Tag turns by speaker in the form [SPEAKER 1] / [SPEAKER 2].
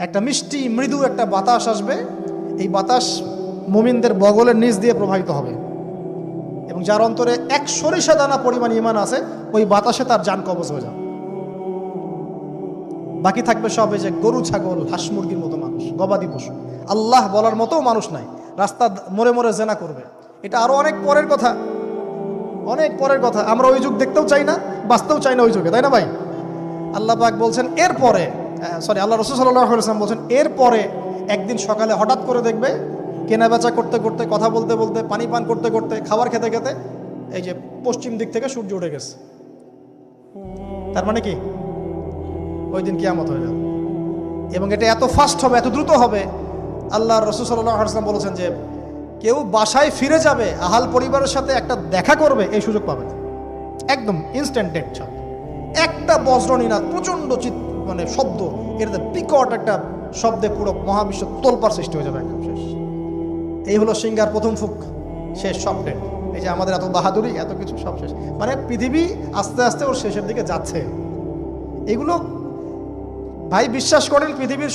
[SPEAKER 1] একটা মিষ্টি, মৃদু একটা বাতাস আসবে। এই বাতাস মুমিনদের বগলের নিচ দিয়ে প্রবাহিত হবে। এবং যার অন্তরে এক সরিষা দানা পরিমাণ ইমান আছে, ওই বাতাসে তার যান কবজ হয়ে যাবে। বাকি থাকবে সব যে গরু, ছাগল, হাঁস, মুরগির মতো মানুষ, গবাদি পশু। আল্লাহ বলার মতো মানুষ নাই। রাস্তা মোড়ে মোড়ে জেনা করবে। এটা আরও অনেক পরের কথা। অনেক পরের কথা। আমরা ওই যুগ দেখতেও চাই না, বাঁচতেও চাই না ওই যুগে, তাই না ভাই? আল্লাহ পাক বলছেন, এরপরে সরি আল্লাহ রসুল সাল্লাম বলছেন, এরপরে একদিন সকালে হঠাৎ করে দেখবে কেনা বেচা করতে করতে, কথা বলতে বলতে, পানি পান করতে করতে, খাবার খেতে খেতে এই যে পশ্চিম দিক থেকে সূর্য উঠে গেছে। তার মানে কি? ওই দিন কিয়ামত হয়ে যাবে। এবং এটা এত ফাস্ট হবে, এত দ্রুত হবে, আল্লাহ রসুল সাল্লাম বলেছেন যে, কেউ বাসায় ফিরে যাবে, আহাল পরিবারের সাথে একটা দেখা করবে, এই সুযোগ পাবে না। একদম ইনস্ট্যান্ট ডেট একটা বজ্রনীনাথ প্রচণ্ড চিৎ মানে শব্দ এটাতে বিকট একটা শব্দে পুরো মহাবিশ্ব তোলপার সৃষ্টি হয়ে যাবে একদম শেষ। এই হলো সিঙ্গার প্রথম ফুক, শেষ স্বপ্নের এই যে আমাদের এত বাহাদুরি, এত কিছু সব শেষ। মানে পৃথিবী আস্তে আস্তে ওর শেষের দিকে যাচ্ছে। এগুলো ভাই বিশ্বাস করেন পৃথিবীর